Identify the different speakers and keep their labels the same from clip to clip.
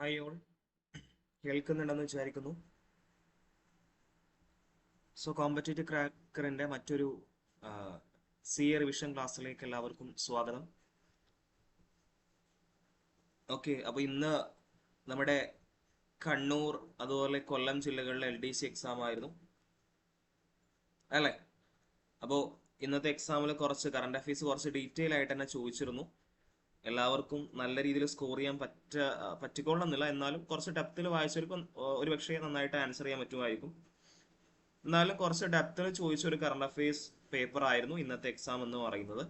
Speaker 1: Hi all കേൾക്കുന്നുണ്ടെന്ന് വിചാരിക്കുന്നു. So competitive ക്രാക്കറിന്റെ മറ്റൊരു C A revision ക്ലാസ്സിലേക്ക് എല്ലാവർക്കും സ്വാഗതം. ഓക്കെ അപ്പൊ ഇന്ന് നമ്മുടെ കണ്ണൂർ അതുപോലെ കൊല്ലം ജില്ലകളിലെ എൽ ഡി സി എക്സാം ആയിരുന്നു. അല്ലേ? അപ്പോൾ ഇന്നത്തെ എക്സാമിൽ കുറച്ച് കറണ്ട് അഫയേഴ്സ് കുറച്ച് ഡീറ്റെയിൽ ആയിട്ട് തന്നെ ചോദിച്ചിരുന്നു. എല്ലാവർക്കും നല്ല രീതിയിൽ സ്കോർ ചെയ്യാൻ പറ്റ പറ്റിക്കൊള്ളണമെന്നില്ല എന്നാലും കുറച്ച് ഡെപ്തിൽ വായിച്ചവർക്ക് ഒരു പക്ഷേ നന്നായിട്ട് ആൻസർ ചെയ്യാൻ പറ്റുമായിരിക്കും. എന്നാലും കുറച്ച് ഡെപ്തിൽ ചോദിച്ച ഒരു കറണ്ട് അഫയേഴ്സ് പേപ്പർ ആയിരുന്നു ഇന്നത്തെ എക്സാം എന്ന് പറയുന്നത്.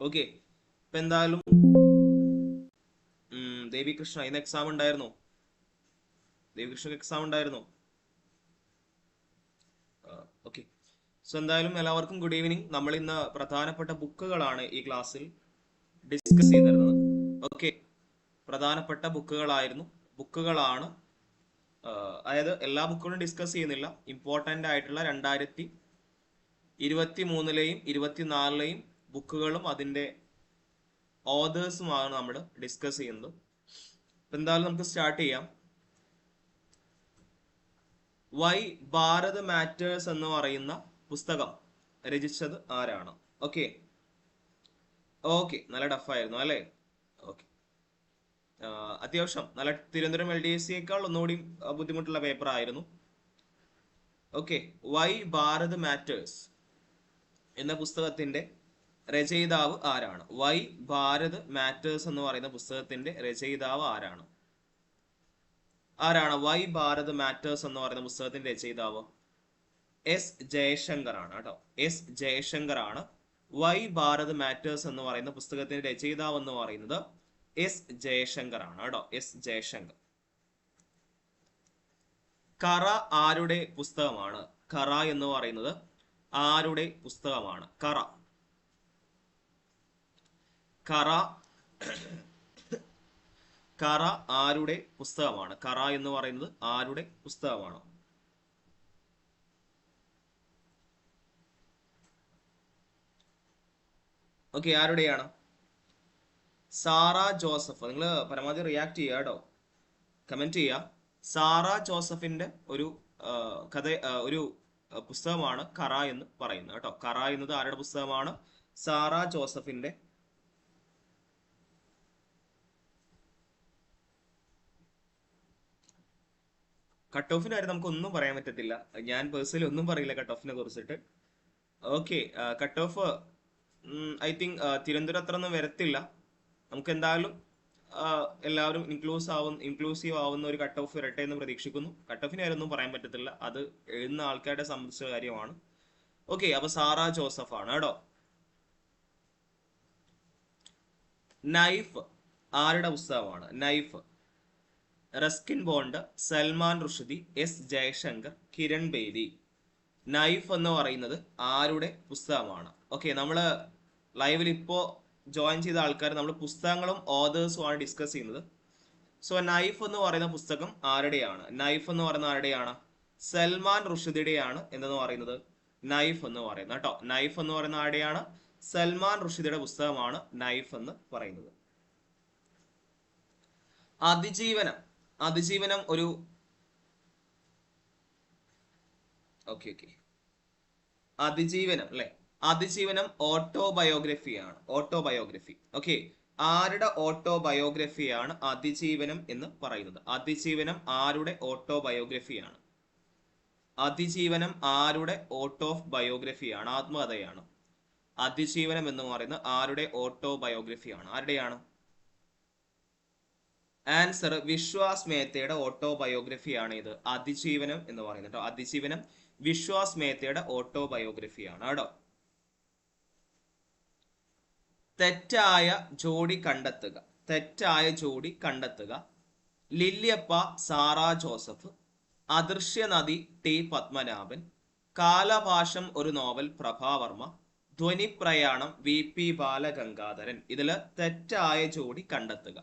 Speaker 1: ഓക്കെ ഇപ്പൊ എന്തായാലും ദേവി കൃഷ്ണ ഇന്ന് എക്സാം ഉണ്ടായിരുന്നു. ദേവി കൃഷ്ണ എക്സാം ഉണ്ടായിരുന്നു ഓക്കെ സോ എന്തായാലും എല്ലാവർക്കും ഗുഡ് ഈവനിങ് നമ്മൾ ഇന്ന് പ്രധാനപ്പെട്ട ബുക്കുകളാണ് ഈ ക്ലാസ്സിൽ ഡിസ്കസ് ചെയ്തിരുന്നത്. ഓക്കെ പ്രധാനപ്പെട്ട ബുക്കുകളായിരുന്നു. ബുക്കുകളാണ് അതായത് എല്ലാ ബുക്കുകളും ഡിസ്കസ് ചെയ്യുന്നില്ല. ഇമ്പോർട്ടന്റ് ആയിട്ടുള്ള രണ്ടായിരത്തി ഇരുപത്തി മൂന്നിലെയും ഇരുപത്തിനാലിലെയും ബുക്കുകളും അതിന്റെ ഓതേഴ്സുമാണ് നമ്മൾ ഡിസ്കസ് ചെയ്യുന്നത്. അപ്പം എന്തായാലും നമുക്ക് സ്റ്റാർട്ട് ചെയ്യാം. വൈ ഭാരത് മാറ്റേഴ്സ് എന്ന് പറയുന്ന പുസ്തകം രചിച്ചത് ആരാണ്? ഓക്കെ ഓക്കെ നല്ല ടഫായിരുന്നു അല്ലേ? ഓക്കെ അത്യാവശ്യം നല്ല തിരുവനന്തപുരം എൽ ഡി എസ് സിയേക്കാൾ ഒന്നുകൂടി ബുദ്ധിമുട്ടുള്ള പേപ്പർ ആയിരുന്നു. ഓക്കെ വൈ ഭാരത് മാറ്റേഴ്സ് എന്ന പുസ്തകത്തിന്റെ രചയിതാവ് ആരാണ്? വൈ ഭാരത് മാറ്റേഴ്സ് എന്ന് പറയുന്ന പുസ്തകത്തിന്റെ രചയിതാവ് ആരാണ്? ആരാണ് വൈ ഭാരത് മാറ്റേഴ്സ് എന്ന് പറയുന്ന പുസ്തകത്തിന്റെ രചയിതാവ്? എസ് ജയശങ്കർ ആണ് കേട്ടോ. എസ് ജയശങ്കർ ആണ് വൈ ഭാരത് മാറ്റേഴ്സ് എന്ന് പറയുന്ന പുസ്തകത്തിന്റെ രചയിതാവ് എന്ന് പറയുന്നത് എസ് ജയശങ്കർ ആണ് കേട്ടോ. എസ് ജയശങ്കർ. കറ ആരുടെ പുസ്തകമാണ്? കറ എന്ന് പറയുന്നത് ആരുടെ പുസ്തകമാണ്? കറ. കറ കറ ആരുടെ പുസ്തകമാണ്? കറ എന്ന് പറയുന്നത് ആരുടെ പുസ്തകമാണ്? ഓക്കെ ആരുടെയാണ്? സാറ ജോസഫ്. നിങ്ങൾ പരമാവധി റിയാക്ട് ചെയ്യുക കേട്ടോ. കമന്റ് ചെയ്യുക. സാറ ജോസഫിന്റെ ഒരു കഥ ഒരു പുസ്തകമാണ് കറ എന്ന് പറയുന്നത് കേട്ടോ. കറ എന്നത് ആരുടെ പുസ്തകമാണ്? സാറ ജോസഫിന്റെ കട്ട് ഓഫിന് കാര്യം നമുക്ക് ഒന്നും പറയാൻ പറ്റത്തില്ല. ഞാൻ പേഴ്സണലി ഒന്നും പറയില്ല കട്ട് ഓഫിനെ കുറിച്ചിട്ട്. Okay cut off I think Thiruvananthapuram അത്ര ഒന്നും വരത്തില്ല. നമുക്ക് എന്തായാലും എല്ലാവരും ഇൻക്ലൂസ് ആവുന്ന ഇൻക്ലൂസീവ് ആവുന്ന ഒരു കട്ട് ഓഫ് വരട്ടെ എന്ന് പ്രതീക്ഷിക്കുന്നു. കട്ട് ഓഫിന് കാര്യമൊന്നും പറയാൻ പറ്റത്തില്ല. അത് എഴുതുന്ന ആൾക്കാരുടെ സംബന്ധിച്ച കാര്യമാണ്. ഓക്കെ അപ്പൊ സാറ ജോസഫ് ആണ് കേട്ടോ. നൈഫ് ആരുടെ പുസ്തകമാണ്? Knife. Ruskin Bond Salman Rushdie S Jaishankar Kiran Bedi. Knife എന്ന് പറയുന്നത് ആരുടെ പുസ്തകമാണ്? ഓക്കെ നമ്മൾ ലൈവിൽ ഇപ്പോൾ ജോയിൻ ചെയ്ത ആൾക്കാർ നമ്മൾ പുസ്തകങ്ങളും ഓതേഴ്സും ആണ് ഡിസ്കസ് ചെയ്യുന്നത്. സോ നൈഫ് എന്ന് പറയുന്ന പുസ്തകം ആരുടെയാണ്? നൈഫ് എന്ന് പറയുന്ന ആരുടെയാണ്? സൽമാൻ റുഷിദിയുടെയാണ് എന്തെന്ന് പറയുന്നത്? നൈഫ് എന്ന് പറയുന്നത് കേട്ടോ. നൈഫ് എന്ന് പറയുന്ന ആരുടെയാണ്? സൽമാൻ റുഷിദിയുടെ പുസ്തകമാണ് നൈഫ് എന്ന് പറയുന്നത്. അതിജീവനം. അതിജീവനം ഒരു ഓക്കെ ഓക്കെ അതിജീവനം അല്ലെ? അതിജീവനം ഓട്ടോബയോഗ്രഫിയാണ്. ഓട്ടോബയോഗ്രഫി. ഓക്കെ ആരുടെ ഓട്ടോബയോഗ്രഫിയാണ് അതിജീവനം എന്ന് പറയുന്നത്? അതിജീവനം ആരുടെ ഓട്ടോബയോഗ്രഫിയാണ്? അതിജീവനം ആരുടെ ഓട്ടോ ബയോഗ്രഫിയാണ് ആത്മകഥയാണ്. അതിജീവനം എന്ന് പറയുന്നത് ആരുടെ ഓട്ടോബയോഗ്രഫിയാണ്? ആരുടെയാണ്? ആൻസർ വിശ്വാസ് മേത്തയുടെ ഓട്ടോബയോഗ്രഫിയാണ് ഇത്. അതിജീവനം എന്ന് പറയുന്നത് അതിജീവനം വിശ്വാസ് മേത്തയുടെ ഓട്ടോബയോഗ്രഫിയാണ് കേട്ടോ. തെറ്റായ ജോഡി കണ്ടെത്തുക. തെറ്റായ ജോഡി കണ്ടെത്തുക. ലില്യപ്പ സാറാ ജോസഫ് അദൃശ്യ നദി ടി പത്മനാഭൻ കാലഭാഷം ഒരു novel Prabhavarma Dhwaniprayanam V P Balagangadharan. ഇതിൽ തെറ്റായ ജോഡി കണ്ടെത്തുക.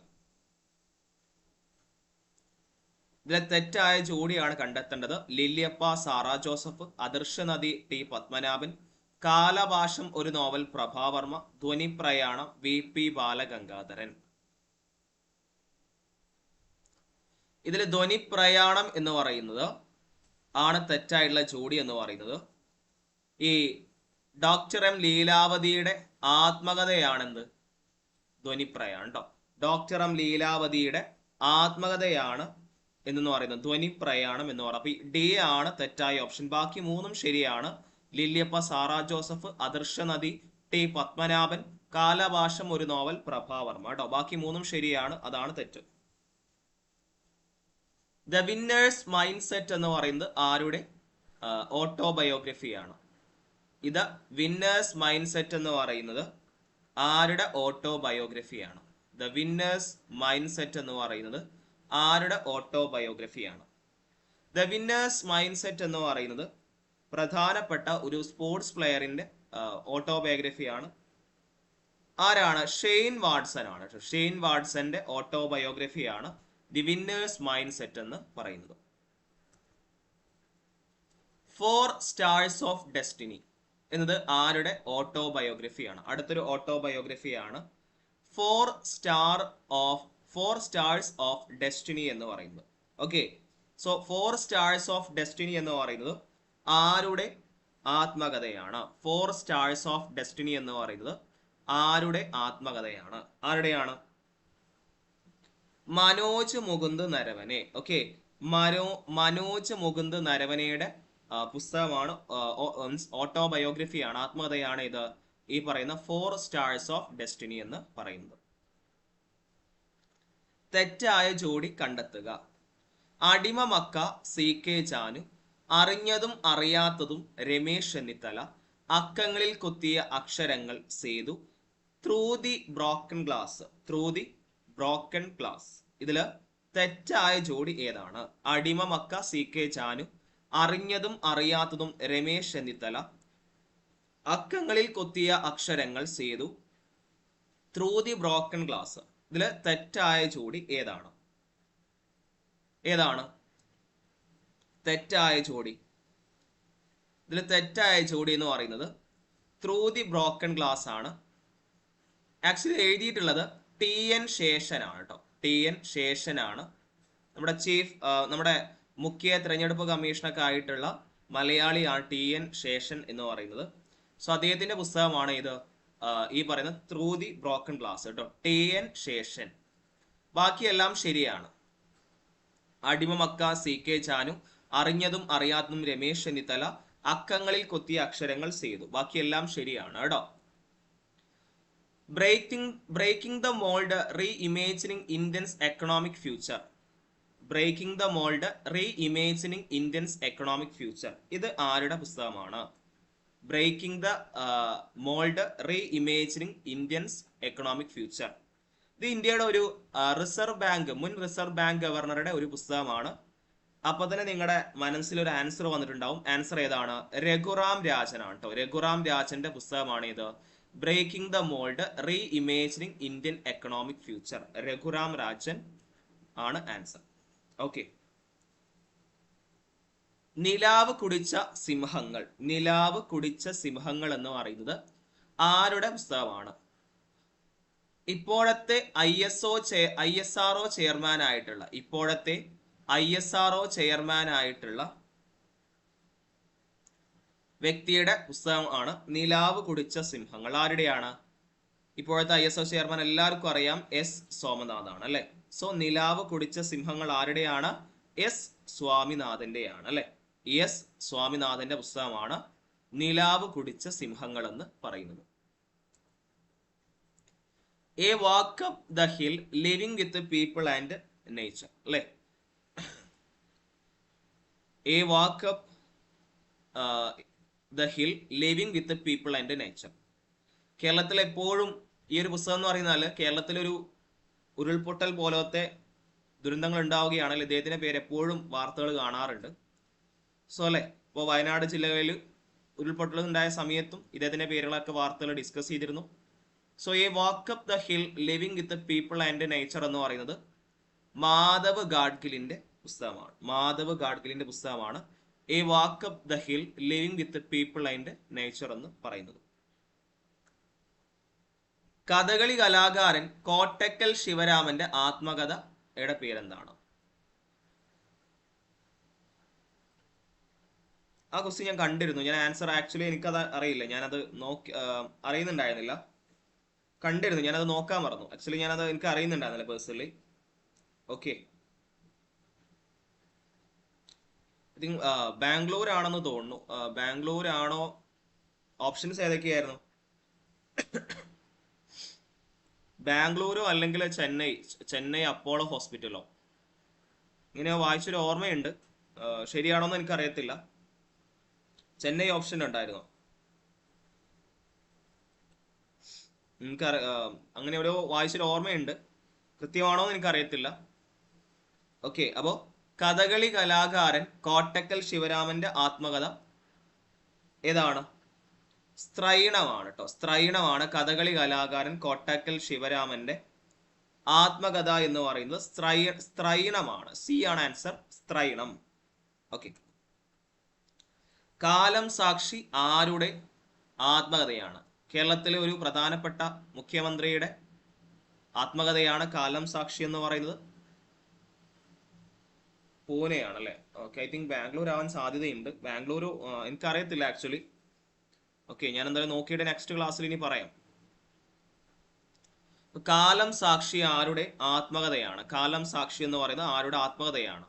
Speaker 1: ഇതിലെ തെറ്റായ ജോഡിയാണ് കണ്ടെത്തേണ്ടത്. ലില്യപ്പ സാറാ ജോസഫ് അദർശ നദി ടി പത്മനാഭൻ കാലഭാഷം ഒരു novel Prabhavarma Dhwaniprayanam V. P. Balagangadharan. ഇതിൽ ധ്വനി പ്രയാണം എന്ന് പറയുന്നത് ആണ് തെറ്റായിട്ടുള്ള ജോഡി എന്ന് പറയുന്നത്. ഈ ഡോക്ടർ എം. ലീലാവതിയുടെ ആത്മകഥയാണെന്ത്? ധ്വനിപ്രയാണം കേട്ടോ ഡോക്ടർ എം. ലീലാവതിയുടെ ആത്മകഥയാണ് എന്ന് പറയുന്നത്. ധ്വനിപ്രയാണം എന്ന് പറയുന്നത്. ഡി ആണ് തെറ്റായ ഓപ്ഷൻ. ബാക്കി മൂന്നും ശരിയാണ്. ലില്യപ്പ സാറ ജോസഫ് അദർശ നദി ടി പത്മനാഭൻ കാലഭാഷം ഒരു നോവൽ പ്രഭാവർമ്മ കേട്ടോ ബാക്കി മൂന്നും ശരിയാണ് അതാണ് തെറ്റ്. ദ വിന്നേഴ്സ് മൈൻഡ് സെറ്റ് എന്ന് പറയുന്നത് ആരുടെ? ഓട്ടോബയോഗ്രഫിയാണ്. ഇത് വിന്നേഴ്സ് മൈൻഡ് സെറ്റ് എന്ന് പറയുന്നത് ആരുടെ ഓട്ടോബയോഗ്രഫിയാണ്? ദ വിന്നേഴ്സ് മൈൻഡ് സെറ്റ് എന്ന് പറയുന്നത് ആരുടെ ഓട്ടോബയോഗ്രഫിയാണ്? ദ വിന്നേഴ്സ് മൈൻഡ് സെറ്റ് എന്ന് പറയുന്നത് പ്രധാനപ്പെട്ട ഒരു സ്പോർട്സ് പ്ലെയറിന്റെ ഓട്ടോബയോഗ്രഫിയാണ് ആരാണ്? ഷെയ്ൻ വാട്സൺ ആണ്. ഷെയ്ൻ വാട്സന്റെ ഓട്ടോബയോഗ്രഫിയാണ് ദി വിന്നേഴ്സ് മൈൻഡ് സെറ്റ് എന്ന് പറയുന്നത്. ഫോർ സ്റ്റാർസ് ഓഫ് ഡെസ്റ്റിനി എന്നത് ആരുടെ ഓട്ടോബയോഗ്രഫിയാണ് അടുത്തൊരു ഓട്ടോബയോഗ്രഫിയാണ് four star of four stars of destiny എന്ന് പറയുന്നത്. Okay. So four stars of destiny എന്ന് പറയുന്നത് ആരുടെ ആത്മകഥയാണ്? ഫോർ സ്റ്റാഴ്സ് ഓഫ് ഡെസ്റ്റിനി എന്ന് പറയുന്നത് ആരുടെ ആത്മകഥയാണ്? ആരുടെയാണ്? മനോജ് മുകുന്ദ് നരവനെ. ഓക്കെ മനോ മനോജ് മുകുന്ദ് നരവനയുടെ പുസ്തകമാണ് ഓട്ടോബയോഗ്രഫിയാണ് ആത്മകഥയാണ് ഇത് ഈ പറയുന്ന ഫോർ സ്റ്റാഴ്സ് ഓഫ് ഡെസ്റ്റിനി എന്ന് പറയുന്നത്. തെറ്റായ ജോഡി കണ്ടെത്തുക. അടിമ മക്ക സി കെ ജാനു അറിഞ്ഞതും അറിയാത്തതും രമേശ് ചെന്നിത്തല അക്കങ്ങളിൽ കൊത്തിയ അക്ഷരങ്ങൾ Sethu through the broken glass through the broken glass. ഇതിൽ തെറ്റായ ജോഡി ഏതാണ്? അടിമ മക്ക സി കെ ചാനു അറിഞ്ഞതും അറിയാത്തതും രമേശ് ചെന്നിത്തല അക്കങ്ങളിൽ കൊത്തിയ അക്ഷരങ്ങൾ Sethu through the broken glass. ഇതിൽ തെറ്റായ ജോഡി ഏതാണ്? ഏതാണ്? തെറ്റായ ജോഡി. ഇതിൽ തെറ്റായ ജോഡി എന്ന് പറയുന്നത് ത്രൂ ദി ബ്രോക്കൺ ഗ്ലാസ് ആണ്. ആക്ച്വലി എഴുതിയിട്ടുള്ളത് ടി എൻ ശേഷനാണ് കേട്ടോ. ടി എൻ ശേഷനാണ് നമ്മുടെ ചീഫ് നമ്മുടെ മുഖ്യ തിരഞ്ഞെടുപ്പ് കമ്മീഷനൊക്കെ ആയിട്ടുള്ള മലയാളിയാണ് ടി എൻ ശേഷൻ എന്ന് പറയുന്നത്. സോ അദ്ദേഹത്തിന്റെ പുസ്തകമാണ് ഇത് ഈ പറയുന്ന ത്രൂ ദി ബ്രോക്കൺ ഗ്ലാസ് കേട്ടോ. T N Seshan. ബാക്കിയെല്ലാം ശരിയാണ്. അടിമമക്ക സി കെ ചാനു അറിഞ്ഞതും അറിയാത്തതും രമേശ് ചെന്നിത്തല അക്കങ്ങളിൽ കൊത്തിയ അക്ഷരങ്ങൾ ചെയ്തു. ബാക്കിയെല്ലാം ശരിയാണ് കേട്ടോ. Breaking breaking the mould reimagining Indians economic future breaking the mould reimagining Indians economic future ഇത് ആരുടെ പുസ്തകമാണ്? Breaking the mould reimagining Indians economic future ഇത് ഇന്ത്യയുടെ ഒരു റിസർവ് ബാങ്ക് മുൻ റിസർവ് ബാങ്ക് ഗവർണറുടെ ഒരു പുസ്തകമാണ്. അപ്പൊ തന്നെ നിങ്ങളുടെ മനസ്സിൽ ഒരു ആൻസർ വന്നിട്ടുണ്ടാവും. ആൻസർ ഏതാണ്? രഘുറാം രാജനാണ് കേട്ടോ രഘുറാം രാജന്റെ പുസ്തകമാണ് ഇത്. Breaking the mould reimagining Indian economic future Raghuram Rajan ആണ് ആൻസർ ഓക്കെ നിലാവ് കുടിച്ച സിംഹങ്ങൾ. നിലാവ് കുടിച്ച സിംഹങ്ങൾ എന്ന് പറയുന്നത് ആരുടെ പുസ്തകമാണ്? ഇപ്പോഴത്തെ I S O I S R O chairman ആയിട്ടുള്ള ഇപ്പോഴത്തെ ഐ എസ് ആർ ഒ ചെയർമാനായിട്ടുള്ള വ്യക്തിയുടെ പുസ്തകമാണ് നിലാവ് കുടിച്ച സിംഹങ്ങൾ. ആരുടെയാണ്? ഇപ്പോഴത്തെ ഐ എസ് ഒ ചെയർമാൻ എല്ലാവർക്കും അറിയാം എസ് സോമനാഥാണ് അല്ലെ? സോ നിലാവ് കുടിച്ച സിംഹങ്ങൾ ആരുടെയാണ്? എസ് സ്വാമിനാഥന്റെയാണ് അല്ലെ? എസ് സ്വാമിനാഥന്റെ പുസ്തകമാണ് നിലാവ് കുടിച്ച സിംഹങ്ങൾ എന്ന് പറയുന്നത് a walk the hill living with people and nature അല്ലെ? A walk up the hill living with people and nature കേരളത്തിൽ എപ്പോഴും ഈ ഒരു പുസ്തകം എന്ന് പറയുന്നാൽ കേരളത്തിലൊരു ഉരുൾപൊട്ടൽ പോലത്തെ ദുരന്തങ്ങൾ ഉണ്ടാവുകയാണെങ്കിൽ ഇദ്ദേഹത്തിന്റെ പേര് എപ്പോഴും വാർത്തകൾ കാണാറുണ്ട്. സോ അല്ലേ? ഇപ്പോൾ വയനാട് ജില്ലകളിൽ ഉരുൾപൊട്ടൽ ഉണ്ടായ സമയത്തും ഇദ്ദേഹത്തിന്റെ പേരുകളൊക്കെ വാർത്തകൾ ഡിസ്കസ് ചെയ്തിരുന്നു. സോ ഈ walk up the hill living with people and nature എന്ന് പറയുന്നത് മാധവ് ഗാഡ്ഗിലിന്റെ പുസ്തകമാണ്. മാധവ് ഗാഡ്ഗിലിന്റെ പുസ്തകമാണ് a walk up the hill living with people and nature എന്ന് പറയുന്നത്. കഥകളി കലാകാരൻ കോട്ടക്കൽ ശിവരാമന്റെ ആത്മകഥയുടെ പേരെന്താണ്? ആ ക്വസ്റ്റ്യൻ ഞാൻ കണ്ടിരുന്നു. ഞാൻ ആൻസർ ആക്ച്വലി എനിക്കത് അറിയില്ല. ഞാനത് നോക്കി അറിയുന്നുണ്ടായിരുന്നില്ല. കണ്ടിരുന്നു. ഞാനത് നോക്കാൻ മറന്നു. ആക്ച്വലി ഞാനത് എനിക്ക് അറിയുന്നുണ്ടായിരുന്നില്ല personally okay I think Bangalore ആണെന്ന് തോന്നുന്നു. ബാംഗ്ലൂർ ആണോ ഓപ്ഷൻസ് ഏതൊക്കെയായിരുന്നു? ബാംഗ്ലൂരോ അല്ലെങ്കിൽ ചെന്നൈ? ചെന്നൈ അപ്പോളോ ഹോസ്പിറ്റലോ? ഇങ്ങനെ വായിച്ചൊരു ഓർമ്മയുണ്ട്. ശരിയാണോ എന്ന് എനിക്കറിയത്തില്ല. ചെന്നൈ ഓപ്ഷൻ ഉണ്ടായിരുന്നു? എനിക്ക് അങ്ങനെ ഒരു വായിച്ചൊരു ഓർമ്മയുണ്ട്. കൃത്യമാണോ എന്ന് എനിക്കറിയത്തില്ല. ഓക്കെ അപ്പോ കഥകളി കലാകാരൻ കോട്ടക്കൽ ശിവരാമന്റെ ആത്മകഥ ഏതാണ്? സ്ത്രൈണമാണ് കേട്ടോ സ്ത്രൈണമാണ് കഥകളി കലാകാരൻ കോട്ടക്കൽ ശിവരാമന്റെ ആത്മകഥ എന്ന് പറയുന്നത്. സ്ത്രൈ സ്ത്രൈണമാണ്. സി ആണ് ആൻസർ. സ്ത്രൈണം. ഓക്കെ. കാലം സാക്ഷി ആരുടെ ആത്മകഥയാണ്? കേരളത്തിലെ ഒരു പ്രധാനപ്പെട്ട മുഖ്യമന്ത്രിയുടെ ആത്മകഥയാണ് കാലം സാക്ഷി എന്ന് പറയുന്നത്. പൂനെയാണ് അല്ലേ ഓക്കെ ഐ തിങ്ക് ബാംഗ്ലൂർ ആവാൻ സാധ്യതയുണ്ട്. ബാംഗ്ലൂർ എനിക്കറിയത്തില്ല ആക്ച്വലി ഓക്കെ ഞാൻ എന്തായാലും നോക്കിയിട്ട് നെക്സ്റ്റ് ക്ലാസ്സിൽ ഇനി പറയാം. കാലം സാക്ഷി ആരുടെ ആത്മകഥയാണ്? കാലം സാക്ഷി എന്ന് പറയുന്നത് ആരുടെ ആത്മകഥയാണ്?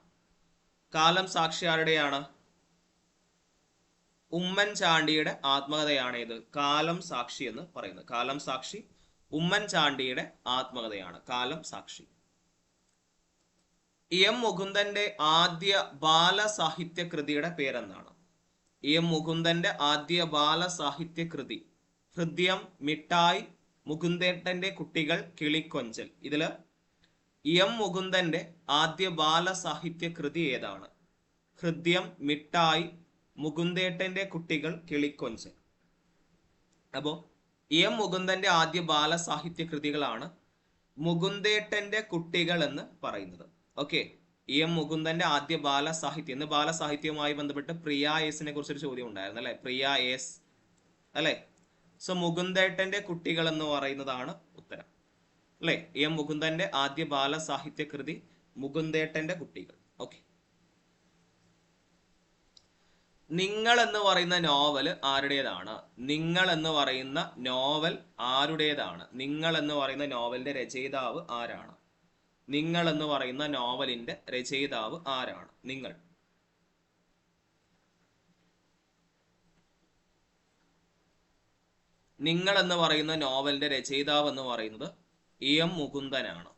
Speaker 1: കാലം സാക്ഷി ആരുടെയാണ്? ഉമ്മൻചാണ്ടിയുടെ ആത്മകഥയാണ് ഇത്. കാലം സാക്ഷി എന്ന് പറയുന്നത്. കാലം സാക്ഷി ഉമ്മൻചാണ്ടിയുടെ ആത്മകഥയാണ്. കാലം സാക്ഷി. എം മുകുന്ദന്റെ ആദ്യ ബാലസാഹിത്യ കൃതിയുടെ പേരെന്താണ്? എം മുകുന്ദന്റെ ആദ്യ ബാലസാഹിത്യ കൃതി. ഹൃദയം മിഠായി മുകുന്ദേട്ടന്റെ കുട്ടികൾ കിളിക്കൊഞ്ചൽ. ഇതിൽ എം മുകുന്ദന്റെ ആദ്യ ബാലസാഹിത്യ കൃതി ഏതാണ്? ഹൃദ്യം മിഠായി മുകുന്ദേട്ടന്റെ കുട്ടികൾ കിളിക്കൊഞ്ചൽ. അപ്പോ എം മുകുന്ദന്റെ ആദ്യ ബാലസാഹിത്യ കൃതികളാണ് മുകുന്ദേട്ടന്റെ കുട്ടികൾ എന്ന് പറയുന്നത്. ഓക്കെ ഇ എം മുകുന്ദന്റെ ആദ്യ ബാലസാഹിത്യം. ഇന്ന് ബാലസാഹിത്യവുമായി ബന്ധപ്പെട്ട് പ്രിയ എസിനെ കുറിച്ചൊരു ചോദ്യം ഉണ്ടായിരുന്നു അല്ലെ? പ്രിയ എസ് അല്ലെ? സോ മുകുന്ദേട്ടന്റെ കുട്ടികൾ എന്ന് പറയുന്നതാണ് ഉത്തരം. അല്ലെ? ഇ എം മുകുന്ദന്റെ ആദ്യ ബാലസാഹിത്യ കൃതി മുകുന്ദേട്ടന്റെ കുട്ടികൾ. ഓക്കെ നിങ്ങൾ എന്ന് പറയുന്ന നോവൽ ആരുടേതാണ്? നിങ്ങൾ എന്ന് പറയുന്ന നോവൽ ആരുടേതാണ്? നിങ്ങൾ എന്ന് പറയുന്ന നോവലിന്റെ രചയിതാവ് ആരാണ്? നിങ്ങൾ എന്ന് പറയുന്ന നോവലിന്റെ രചയിതാവ് ആരാണ്? നിങ്ങൾ. നിങ്ങൾ എന്ന് പറയുന്ന നോവലിന്റെ രചയിതാവ് എന്ന് പറയുന്നത് E M മുകുന്ദനാണ്.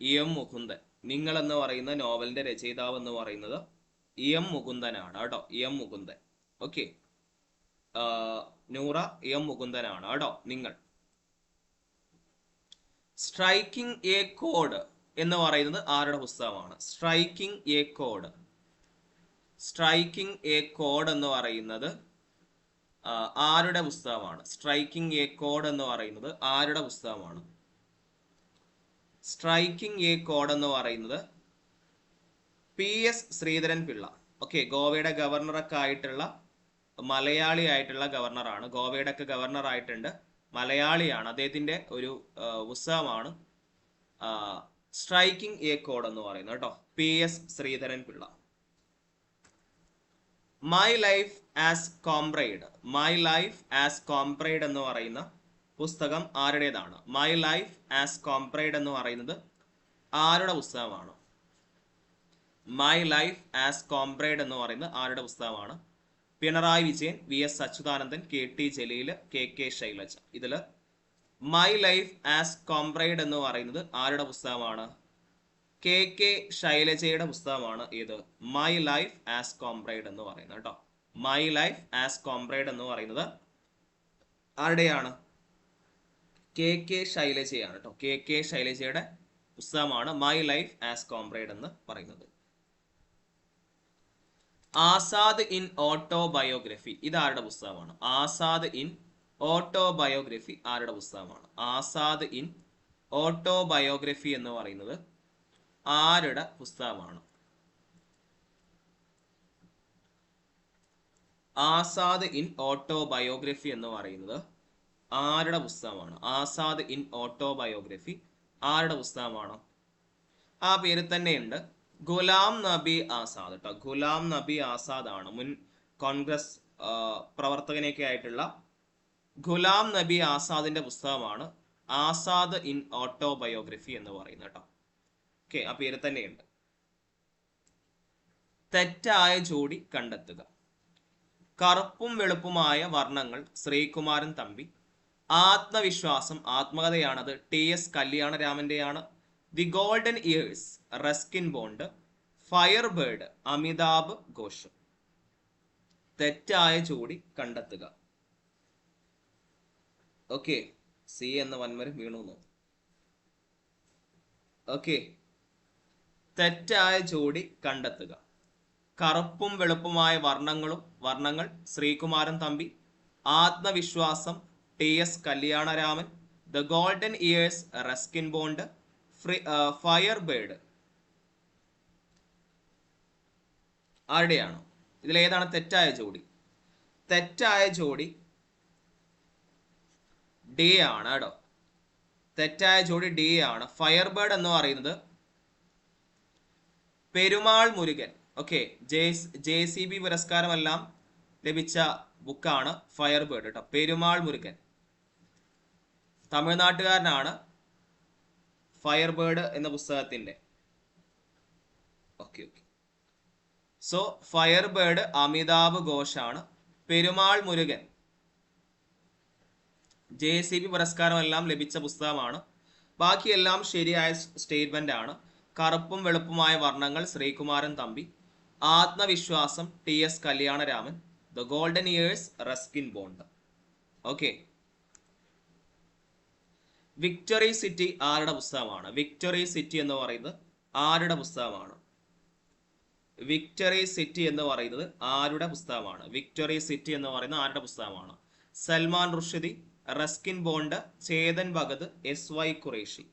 Speaker 1: E M Mukundan. നിങ്ങൾ എന്ന് പറയുന്ന നോവലിന്റെ രചയിതാവ് എന്ന് പറയുന്നത് ഇ എം മുകുന്ദനാണ് കേട്ടോ. E M Mukundan. ഓക്കെ. നൂറ എം മുകുന്ദനാണ് കേട്ടോ. നിങ്ങൾ. സ്ട്രൈക്കിംഗ് എ കോഡ് എന്ന് പറയുന്നത് ആരുടെ പുസ്തകമാണ്? Striking a code striking a code എന്ന് പറയുന്നത് ആരുടെ പുസ്തകമാണ്? സ്ട്രൈക്കിംഗ് എ കോഡ് എന്ന് പറയുന്നത് ആരുടെ പുസ്തകമാണ്? സ്ട്രൈക്കിംഗ് എ കോഡ് എന്ന് പറയുന്നത് P S Sreedharan Pillai. Okay ഗോവയുടെ ഗവർണറൊക്കെ ആയിട്ടുള്ള മലയാളി ആയിട്ടുള്ള ഗവർണറാണ്. ഗോവയുടെ ഒക്കെ ഗവർണർ ആയിട്ടുണ്ട് മലയാളിയാണ്. അദ്ദേഹത്തിന്റെ ഒരു പുസ്തകമാണ് സ്ട്രൈക്കിംഗ് എ കോഡ് എന്ന് പറയുന്നത് കേട്ടോ. P. S. Sreedharan Pillai. My life as comrade my life as comrade എന്ന് പറയുന്ന പുസ്തകം ആരുടേതാണ്? മൈ ലൈഫ് ആസ് കോംബ്രൈഡ് എന്ന് പറയുന്നത് ആരുടെ പുസ്തകമാണ്? മൈ ലൈഫ് ആസ് കോംബ്രൈഡ് എന്ന് പറയുന്നത് ആരുടെ പുസ്തകമാണ്? Pinarayi Vijayan V S Achuthanandan K T Jaleel K K Shailaja. ഇതിൽ മൈ ലൈഫ് ആസ് കോംപ്രൈഡ് എന്ന് പറയുന്നത് ആരുടെ പുസ്തകമാണ്? കെ കെ ശൈലജയുടെ പുസ്തകമാണ് ഏത് മൈ ലൈഫ് ആസ് കോംപ്രൈഡ് എന്ന് പറയുന്നത് കേട്ടോ മൈ ലൈഫ് ആസ് കോംപ്രൈഡ് എന്ന് പറയുന്നത് ആരുടെയാണ്? കെ കെ ശൈലജയാണ് കേട്ടോ കെ കെ ശൈലജയുടെ പുസ്തകമാണ് മൈ ലൈഫ് ആസ് കോംപ്രൈഡ് എന്ന് പറയുന്നത്. Azad in autobiography. ഇത് ആരുടെ പുസ്തകമാണ്? ആസാദ് ഇൻ ഓട്ടോബയോഗ്രഫി ആരുടെ പുസ്തകമാണ്? ആസാദ് ഇൻ ഓട്ടോബയോഗ്രഫി എന്ന് പറയുന്നത് ആരുടെ പുസ്തകമാണ്? ആസാദ് ഇൻ ഓട്ടോബയോഗ്രഫി എന്ന് പറയുന്നത് ആരുടെ പുസ്തകമാണ്? ആസാദ് ഇൻ ഓട്ടോബയോഗ്രഫി ആരുടെ പുസ്തകമാണ്? ആ പേര് തന്നെയുണ്ട് ഗുലാം നബി ആസാദ് കേട്ടോ ഗുലാം നബി ആസാദ് ആണ് മുൻ കോൺഗ്രസ് പ്രവർത്തകനൊക്കെ ആയിട്ടുള്ള ഗുലാം നബി ആസാദിന്റെ പുസ്തകമാണ് ആസാദ് ഇൻ ഓട്ടോബയോഗ്രഫി എന്ന് പറയുന്നത് കേട്ടോ ഓക്കെ ആ പേര് തന്നെയുണ്ട്. തെറ്റായ ജോഡി കണ്ടെത്തുക. കറുപ്പും വെളുപ്പുമായ വർണങ്ങൾ ശ്രീകുമാരൻ തമ്പി. ആത്മവിശ്വാസം ആത്മകഥയാണത് T S കല്യാണരാമന്റെയാണ്. The golden years Ruskin Bond fire bird Amitav Ghosh തെറ്റായ ജോഡി കണ്ടെത്തുക. ഓക്കെ സി എന്ന വൻമരം വീണു ഓക്കെ തെറ്റായ ജോഡി കണ്ടെത്തുക. കറുപ്പും വെളുപ്പുമായ വർണങ്ങളും വർണങ്ങൾ ശ്രീകുമാരൻ തമ്പി ആത്മവിശ്വാസം T S Kalyanaraman the golden years Ruskin Bond fire bird ആരുടെയാണോ? ഇതിലേതാണ് തെറ്റായ ജോഡി. തെറ്റായ ജോഡി ഡി ആണ് കേട്ടോ. തെറ്റായ ജോഡി ഡി ആണ്. ഫയർ ബേർഡ് എന്ന് പറയുന്നത് Perumal Murugan. Okay J J C B പുരസ്കാരമെല്ലാം ലഭിച്ച ബുക്കാണ് ഫയർ ബേർഡ് കേട്ടോ. പെരുമാൾ മുരുകൻ. തമിഴ്നാട്ടുകാരനാണ് ഫയർ ബേർഡ് എന്ന പുസ്തകത്തിന്റെ okay okay so fire bird Amitav ഘോഷാണ്. Perumal Murugan. J C B പുരസ്കാരമെല്ലാം ലഭിച്ച പുസ്തകമാണ്. ബാക്കിയെല്ലാം ശരിയായ സ്റ്റേറ്റ്മെന്റ് ആണ്. കറുപ്പും വെളുപ്പുമായ വർണങ്ങൾ ശ്രീകുമാരൻ തമ്പി. ആത്മവിശ്വാസം T S Kalyanaraman. The golden years Ruskin Bond okay victory city ആരുടെ പുസ്തകമാണ്? വിക്ടറി സിറ്റി എന്ന് പറയുന്നത് ആരുടെ പുസ്തകമാണ്? വിക്ടറി സിറ്റി എന്ന് പറയുന്നത് ആരുടെ പുസ്തകമാണ്? വിക്ടറി സിറ്റി എന്ന് പറയുന്നത് ആരുടെ പുസ്തകമാണ്? Salman Rushdie Ruskin Bond Chetan Bhagat S Y Quraishi.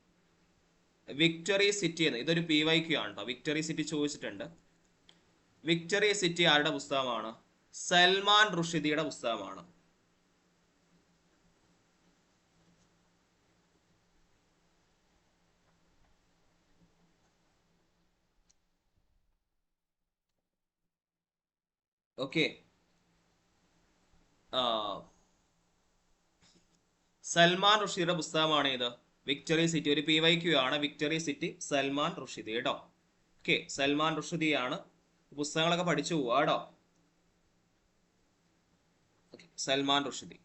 Speaker 1: Victory city എന്ന് ഇതൊരു പി വൈ ക്യു ആണ് കേട്ടോ വിക്ടറി സിറ്റി ചോദിച്ചിട്ടുണ്ട്. വിക്ടറി സിറ്റി ആരുടെ പുസ്തകമാണ്? സൽമാൻ റുഷിദിയുടെ പുസ്തകമാണ്. ഓക്കെ. സൽമാൻ റുഷിദിയുടെ പുസ്തകമാണ് ഏത്? Victory city. ഒരു പി വൈ ക്യു ആണ്. Victory city Salman Rushdie. കേട്ടോ? ഓക്കെ സൽമാൻ റുഷിദിയാണ്. പുസ്തകങ്ങളൊക്കെ പഠിച്ചു പോവാ കേട്ടോ? സൽമാൻ റുഷിദി.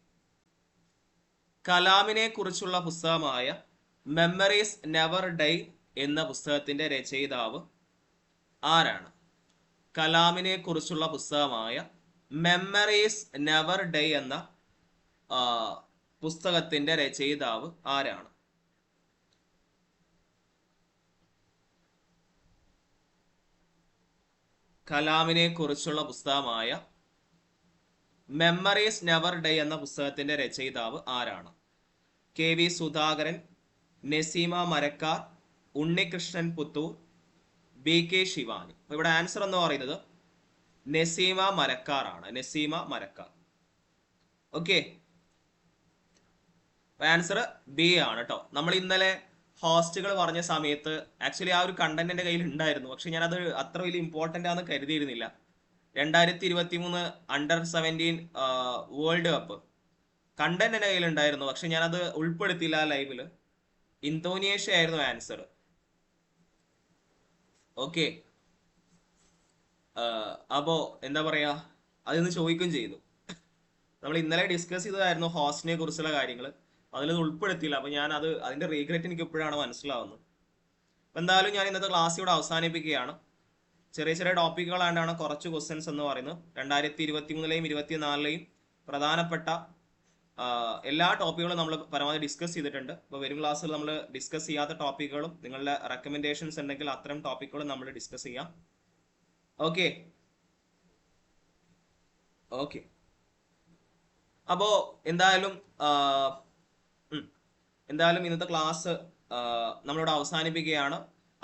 Speaker 1: കലാമിനെ കുറിച്ചുള്ള പുസ്തകമായ മെമ്മറീസ് നെവർ ഡൈ എന്ന പുസ്തകത്തിന്റെ രചയിതാവ് ആരാണ്? കലാമിനെ കുറിച്ചുള്ള പുസ്തകമായ മെമ്മറീസ് നെവർ ഡേ എന്ന പുസ്തകത്തിന്റെ രചയിതാവ് ആരാണ്? കലാമിനെ കുറിച്ചുള്ള പുസ്തകമായ മെമ്മറീസ് നെവർ ഡേ എന്ന പുസ്തകത്തിന്റെ രചയിതാവ് ആരാണ്? K V Sudhakaran Naseema Marakkar Unnikrishnan Puthur B K Shivani. അപ്പൊ ഇവിടെ ആൻസർ എന്ന് പറയുന്നത്? നസീമ മരക്കാർ ആണ് Naseema Marakkar. Okay answer B ആണ് കേട്ടോ നമ്മൾ ഇന്നലെ ഹോസ്റ്റുകൾ പറഞ്ഞ സമയത്ത് ആക്ച്വലി ആ ഒരു കണ്ടന്റ് എന്റെ കയ്യിൽ ഉണ്ടായിരുന്നു. പക്ഷെ ഞാൻ അത് അത്ര വലിയ ഇമ്പോർട്ടന്റ് ആണെന്ന് കരുതിയിരുന്നില്ല. രണ്ടായിരത്തി ഇരുപത്തി മൂന്ന് under seventeen world cup content എന്റെ കയ്യിൽ ഉണ്ടായിരുന്നു. പക്ഷെ ഞാനത് ഉൾപ്പെടുത്തിയില്ല ലൈവിൽ ഇന്തോനേഷ്യ ആയിരുന്നു ആൻസർ ഓക്കെ. അപ്പോ എന്താ പറയാ? അതിന്ന് ചോദിക്കുകയും ചെയ്തു. നമ്മൾ ഇന്നലെ ഡിസ്കസ് ചെയ്തതായിരുന്നു ഹോസ്റ്റിനെ കുറിച്ചുള്ള കാര്യങ്ങൾ. അതിലത് ഉൾപ്പെടുത്തിയില്ല. അപ്പൊ ഞാൻ അത് അതിന്റെ റീഗ്രറ്റ് എനിക്ക് ഇപ്പോഴാണ് മനസ്സിലാവുന്നത്. അപ്പൊ എന്തായാലും ഞാൻ ഇന്നത്തെ ക്ലാസ് ഇവിടെ അവസാനിപ്പിക്കുകയാണ്. ചെറിയ ചെറിയ ടോപ്പിക്കുകളാണ്ടാണ് കുറച്ച് ക്വസ്റ്റ്യൻസ് എന്ന് പറയുന്നത്. രണ്ടായിരത്തി ഇരുപത്തി മൂന്നിലെയും ഇരുപത്തിനാലിലെയും പ്രധാനപ്പെട്ട എല്ലാ ടോപ്പിക്കുകളും നമ്മൾ പരമാവധി ഡിസ്കസ് ചെയ്തിട്ടുണ്ട്. അപ്പോൾ വരും ക്ലാസ്സിൽ നമ്മൾ ഡിസ്കസ് ചെയ്യാത്ത ടോപ്പിക്കുകളും നിങ്ങളുടെ റെക്കമെൻഡേഷൻസ് ഉണ്ടെങ്കിൽ അത്തരം ടോപ്പിക്കുകളും നമ്മൾ ഡിസ്കസ് ചെയ്യാം. ഓക്കെ ഓക്കെ അപ്പോൾ എന്തായാലും എന്തായാലും ഇന്നത്തെ ക്ലാസ് നമ്മളിവിടെ അവസാനിപ്പിക്കുകയാണ്.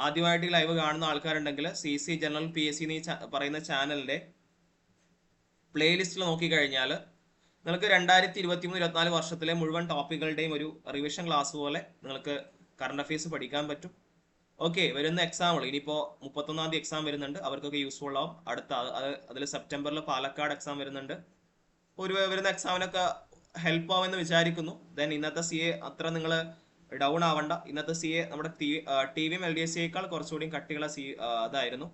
Speaker 1: ആദ്യമായിട്ട് ലൈവ് കാണുന്ന ആൾക്കാരുണ്ടെങ്കിൽ C C general P S C പറയുന്ന ചാനലിന്റെ പ്ലേലിസ്റ്റിൽ നോക്കിക്കഴിഞ്ഞാൽ നിങ്ങൾക്ക് രണ്ടായിരത്തി ഇരുപത്തി മൂന്ന് ഇരുപത്തിനാല് വർഷത്തിലെ മുഴുവൻ ടോപ്പിക്കുകളുടെയും ഒരു റിവിഷൻ ക്ലാസ് പോലെ നിങ്ങൾക്ക് കറണ്ട് അഫയേഴ്സ് പഠിക്കാൻ പറ്റും. ഓക്കെ വരുന്ന എക്സാമുകൾ ഇനിയിപ്പോ മുപ്പത്തൊന്നാം തീയതി എക്സാം വരുന്നുണ്ട്. അവർക്കൊക്കെ യൂസ്ഫുൾ ആവും. അടുത്ത അതിൽ സെപ്റ്റംബറിൽ പാലക്കാട് എക്സാം വരുന്നുണ്ട്. ഒരു വരുന്ന എക്സാമിനൊക്കെ ഹെൽപ്പ് ആവുമെന്ന് വിചാരിക്കുന്നു. ദെൻ ഇന്നത്തെ സി എ അത്ര നിങ്ങൾ ഡൗൺ ആവണ്ട. ഇന്നത്തെ സി എ നമ്മുടെ ടി വിയും എൽ ഡി എസ് സിയേക്കാൾ കുറച്ചുകൂടി കട്ടിയുള്ള സി അതായിരുന്നു.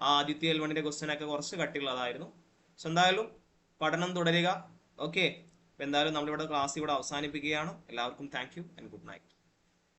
Speaker 1: ആ ആദിത്യ എൽ വണ്ണിന്റെ ക്വസ്റ്റ്യൻ ഒക്കെ കുറച്ച് കട്ടിയുള്ളതായിരുന്നു. സോ എന്തായാലും പഠനം തുടരുക. ഓക്കെ എന്തായാലും നമ്മളിവിടെ ക്ലാസ് ഇവിടെ അവസാനിപ്പിക്കുകയാണ്. എല്ലാവർക്കും thank you and good night